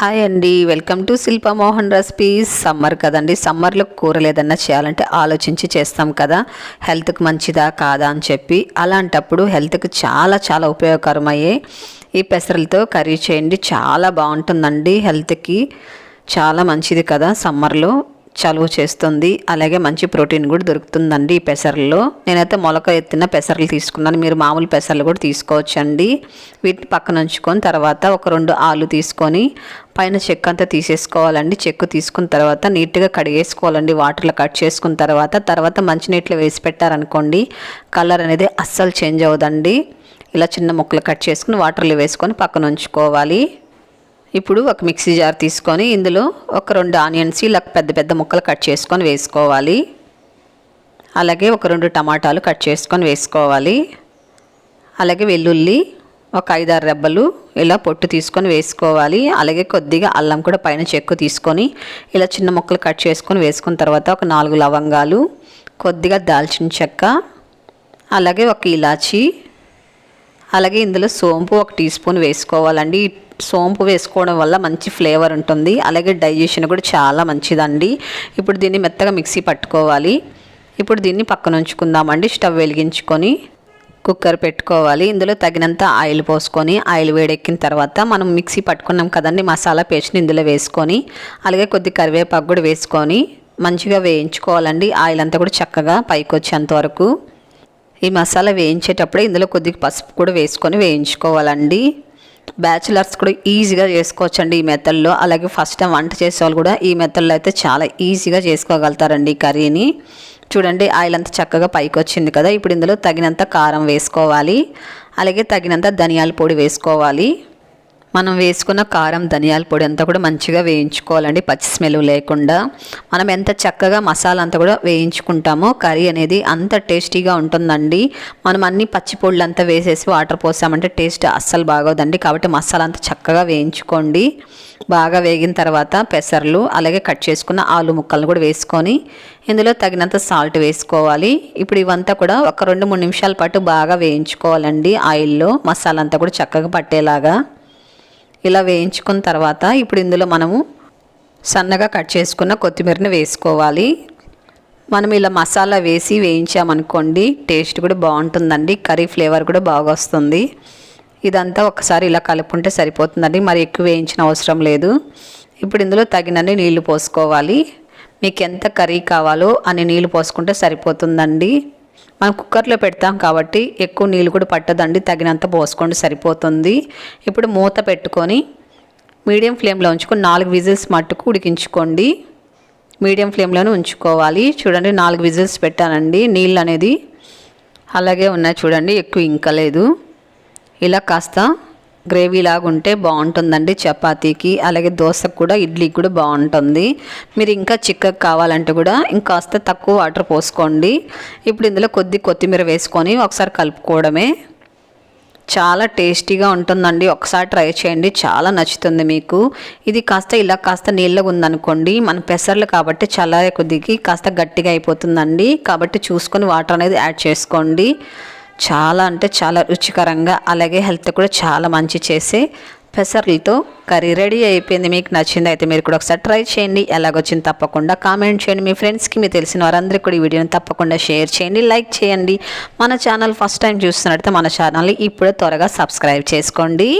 Hi అండి. Welcome to Shilpa Mohan recipes. Summer కదండి. సమ్మర్లో కూరలు ఏదన్నా చేయాలంటే ఆలోచించి చేస్తాం కదా. హెల్త్కి మంచిదా కాదా అని చెప్పి. అలాంటప్పుడు హెల్త్కి చాలా చాలా ఉపయోగకరమయ్యే ఈ పెసరలతో కర్రీ చేయండి. చాలా బాగుంటుందండి హెల్త్కి. చాలా మంచిది కదా సమ్మర్లో. చలువ చేస్తుంది. అలాగే మంచి ప్రోటీన్ కూడా దొరుకుతుందండి ఈ పెసర్లలో. నేనైతే మొలక ఎత్తిన పెసర్లు తీసుకున్నాను. మీరు మామూలు పెసర్లు కూడా తీసుకోవచ్చండి. వీటిని పక్కన ఉంచుకొని తర్వాత ఒక రెండు ఆలు తీసుకొని పైన చెక్క అంతా తీసేసుకోవాలండి. చెక్కు తీసుకున్న తర్వాత నీట్గా కడిగేసుకోవాలండి. వాటర్లో కట్ చేసుకున్న తర్వాత తర్వాత మంచినీటిలో వేసి పెట్టారనుకోండి కలర్ అనేది అస్సలు చేంజ్ అవ్వదండి. ఇలా చిన్న ముక్కలు కట్ చేసుకుని వాటర్లో వేసుకొని పక్కన ఉంచుకోవాలి. ఇప్పుడు ఒక మిక్సీ జార్ తీసుకొని ఇందులో ఒక రెండు ఆనియన్స్ ఇలా పెద్ద పెద్ద ముక్కలు కట్ చేసుకొని వేసుకోవాలి. అలాగే ఒక రెండు టమాటాలు కట్ చేసుకొని వేసుకోవాలి. అలాగే వెల్లుల్లి ఒక ఐదారు రెబ్బలు ఇలా పొట్టు తీసుకొని వేసుకోవాలి. అలాగే కొద్దిగా అల్లం కూడా పైన చెక్కు తీసుకొని ఇలా చిన్న ముక్కలు కట్ చేసుకొని వేసుకున్న తర్వాత ఒక నాలుగు లవంగాలు కొద్దిగా దాల్చిన చెక్క అలాగే ఒక ఇలాచి అలాగే ఇందులో సోంపు ఒక టీ స్పూన్ వేసుకోవాలండి. సోంపు వేసుకోవడం వల్ల మంచి ఫ్లేవర్ ఉంటుంది. అలాగే డైజెషన్ కూడా చాలా మంచిదండి. ఇప్పుడు దీన్ని మెత్తగా మిక్సీ పట్టుకోవాలి. ఇప్పుడు దీన్ని పక్కన ఉంచుకుందామండి. స్టవ్ వెలిగించుకొని కుక్కర్ పెట్టుకోవాలి. ఇందులో తగినంత ఆయిల్ పోసుకొని ఆయిల్ వేడెక్కిన తర్వాత మనం మిక్సీ పట్టుకున్నాం కదండి మసాలా పేస్ట్ని ఇందులో వేసుకొని అలాగే కొద్ది కరివేపాకు కూడా వేసుకొని మంచిగా వేయించుకోవాలండి. ఆయిల్ అంతా కూడా చక్కగా పైకి వచ్చేంత వరకు. ఈ మసాలా వేయించేటప్పుడే ఇందులో కొద్దిగా పసుపు కూడా వేసుకొని వేయించుకోవాలండి. బ్యాచిలర్స్ కూడా ఈజీగా చేసుకోవచ్చండి ఈ మెథడ్లో. అలాగే ఫస్ట్ టైం వంట చేసే వాళ్ళు కూడా ఈ మెథడ్లో అయితే చాలా ఈజీగా చేసుకోగలుగుతారండి ఈ కర్రీని. చూడండి ఆయిల్ అంతా చక్కగా పైకి వచ్చింది కదా. ఇప్పుడు ఇందులో తగినంత కారం వేసుకోవాలి. అలాగే తగినంత ధనియాల పొడి వేసుకోవాలి. మనం వేసుకున్న కారం ధనియాల పొడి అంతా కూడా మంచిగా వేయించుకోవాలండి. పచ్చి స్మెల్ లేకుండా. మనం ఎంత చక్కగా మసాలా అంతా కూడా వేయించుకుంటామో కర్రీ అనేది అంత టేస్టీగా ఉంటుందండి. మనం అన్ని పచ్చి పొడులు అంతా వేసేసి వాటర్ పోసామంటే టేస్ట్ అస్సలు బాగోదండి. కాబట్టి మసాలా అంతా చక్కగా వేయించుకోండి. బాగా వేగిన తర్వాత పెసర్లు అలాగే కట్ చేసుకున్న ఆలు ముక్కలను కూడా వేసుకొని ఇందులో తగినంత సాల్ట్ వేసుకోవాలి. ఇప్పుడు ఇవంతా కూడా ఒక రెండు మూడు నిమిషాల పాటు బాగా వేయించుకోవాలండి. ఆయిల్లో మసాలా అంతా కూడా చక్కగా పట్టేలాగా. ఇలా వేయించుకున్న తర్వాత ఇప్పుడు ఇందులో మనము సన్నగా కట్ చేసుకున్న కొత్తిమీరని వేసుకోవాలి. మనం ఇలా మసాలా వేసి వేయించామనుకోండి టేస్ట్ కూడా బాగుంటుందండి. కర్రీ ఫ్లేవర్ కూడా బాగా వస్తుంది. ఇదంతా ఒకసారి ఇలా కలుపుకుంటే సరిపోతుందండి. మరి ఎక్కువ వేయించిన అవసరం లేదు. ఇప్పుడు ఇందులో తగినన్ని నీళ్ళు పోసుకోవాలి. మీకు ఎంత కర్రీ కావాలో అన్ని నీళ్ళు పోసుకుంటే సరిపోతుందండి. మనం కుక్కర్లో పెడతాం కాబట్టి ఎక్కువ నీళ్ళు కూడా పట్టదండి తగినంత పోసుకోండి సరిపోతుంది. ఇప్పుడు మూత పెట్టుకొని మీడియం ఫ్లేమ్లో ఉంచుకొని నాలుగు విజిల్స్ మట్టుకు ఉడికించుకోండి. మీడియం ఫ్లేమ్లోనే ఉంచుకోవాలి. చూడండి నాలుగు విజిల్స్ పెట్టానండి. నీళ్ళు అనేది అలాగే ఉన్నాయి చూడండి ఎక్కువ ఇంకలేదు ఇలా కాస్త గ్రేవీ లాగా ఉంటే బాగుంటుందండి చపాతీకి అలాగే దోశకు కూడా ఇడ్లీకి కూడా బాగుంటుంది. మీరు ఇంకా చిక్కగా కావాలంటే కూడా ఇంకాస్త తక్కువ వాటర్ పోసుకోండి. ఇప్పుడు ఇందులో కొద్ది కొత్తిమీర వేసుకొని ఒకసారి కలుపుకోవడమే. చాలా టేస్టీగా ఉంటుందండి. ఒకసారి ట్రై చేయండి. చాలా నచ్చుతుంది మీకు. ఇది కాస్త ఇలా కాస్త నీళ్ళగా ఉందనుకోండి. మన పెసర్లు కాబట్టి చల్లారే కొద్దికి కాస్త గట్టిగా అయిపోతుందండి. కాబట్టి చూసుకొని వాటర్ అనేది యాడ్ చేసుకోండి. చాలా అంటే చాలా రుచికరంగా అలాగే హెల్త్ కూడా చాలా మంచి చేసే పెసర్లతో కర్రీ రెడీ అయిపోయింది. మీకు నచ్చింది అయితే మీరు కూడా ఒకసారి ట్రై చేయండి. ఎలాగొచ్చింది తప్పకుండా కామెంట్ చేయండి. మీ ఫ్రెండ్స్కి మీ తెలిసిన వారందరికీ కూడా ఈ వీడియోని తప్పకుండా షేర్ చేయండి. లైక్ చేయండి. మన ఛానల్ ఫస్ట్ టైం చూస్తున్నట్టు మన ఛానల్ని ఇప్పుడే త్వరగా సబ్స్క్రైబ్ చేసుకోండి.